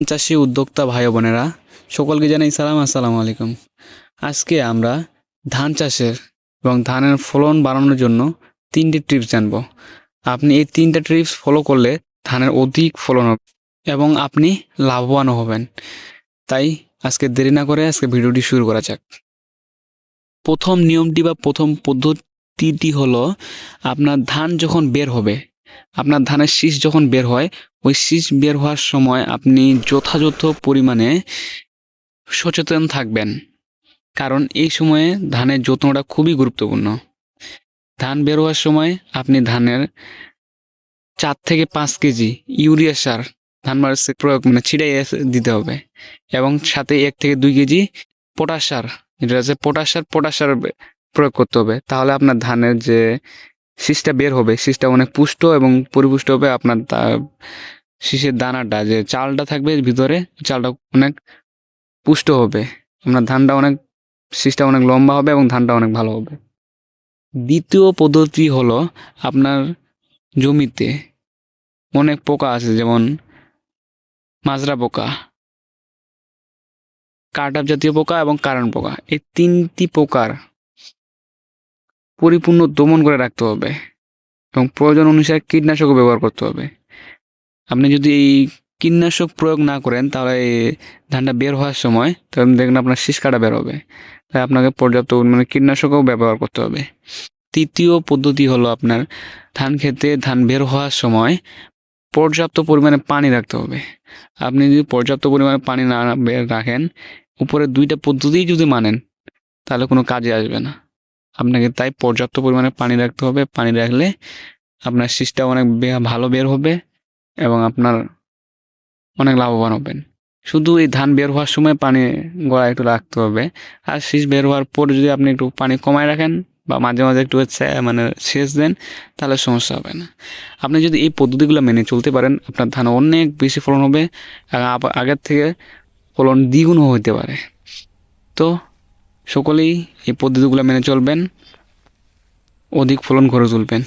চাষি উদ্যোক্তা ভাই বোনেরা, সকলকে জানাই সালাম, আসসালামু আলাইকুম। আজকে আমরা ধান চাষের এবং ধানের ফলন বাড়ানোর জন্য তিনটি টিপস জানব। আপনি এই তিনটা টিপস ফলো করলে ধানের অধিক ফলন হবে এবং আপনি লাভবানও হবেন। তাই আজকে দেরি না করে আজকে ভিডিওটি শুরু করা যাক। প্রথম নিয়মটি বা প্রথম পদ্ধতিটি হলো, আপনার ধান যখন বের হবে আপনার ধানের শীষ যখন বের হয়, ওই শীষ বের হওয়ার সময় আপনি যথাযথ পরিমাণে সচেতন থাকবেন। কারণ এই সময়ে ধানের যত্নটা খুবই গুরুত্বপূর্ণ। ধান বের হওয়ার সময় আপনি ধানের চার থেকে পাঁচ কেজি ইউরিয়া সার, ধান মারের প্রয়োগ মানে ছিটাই দিতে হবে। এবং সাথে এক থেকে দুই কেজি পটাশ সার, যেটা আছে পটাশ সার পটাশ সার প্রয়োগ করতে হবে। তাহলে আপনার ধানের যে শীষটা বের হবে, শীষটা অনেক পুষ্ট এবং পরিপুষ্ট হবে আপনার শীষের দানাটা, যে চালটা থাকবে ভিতরে, চালটা অনেক পুষ্ট হবে। আপনার ধানটা অনেক, শীষটা অনেক লম্বা হবে এবং ধানটা অনেক ভালো হবে। দ্বিতীয় পদ্ধতি হলো আপনার জমিতে অনেক পোকা আছে, যেমন মাজরা পোকা কাটাপ জাতীয় পোকা এবং কারণ পোকা। এই তিনটি পোকার পরিপূর্ণ দমন করে রাখতে হবে এবং প্রয়োজন অনুসারে কীটনাশকও ব্যবহার করতে হবে। আপনি যদি এই কীটনাশক প্রয়োগ না করেন, তাহলে ধানটা বের হওয়ার সময় তখন দেখবেন আপনার শীষ কাটা বের হবে। তাই আপনাকে পর্যাপ্ত পরিমাণে কীটনাশকও ব্যবহার করতে হবে। তৃতীয় পদ্ধতি হলো আপনার ধান খেতে ধান বের হওয়ার সময় পর্যাপ্ত পরিমাণে পানি রাখতে হবে। আপনি যদি পর্যাপ্ত পরিমাণে পানি না রাখেন উপরে দুইটা পদ্ধতিই যদি মানেন, তাহলে কোনো কাজে আসবে না। আপনাকে তাই পর্যাপ্ত পরিমাণে পানি রাখতে হবে। পানি রাখলে আপনার শীষটা অনেক ভালো বের হবে এবং আপনার অনেক লাভবান হবেন। শুধু এই ধান বের হওয়ার সময় পানি গড়া একটু রাখতে হবে। আর শীষ বের হওয়ার পর যদি আপনি একটু পানি কমায় রাখেন বা মাঝে মাঝে একটু মানে সেচ দেন, তাহলে সমস্যা হবে না। আপনি যদি এই পদ্ধতিগুলো মেনে চলতে পারেন, আপনার ধান অনেক বেশি ফলন হবে। আগের থেকে ফলন দ্বিগুণও হতে পারে। তো সকলেই এই পদ্ধতিগুলো মেনে চলবেন। অধিক ফলন করে তুলবেন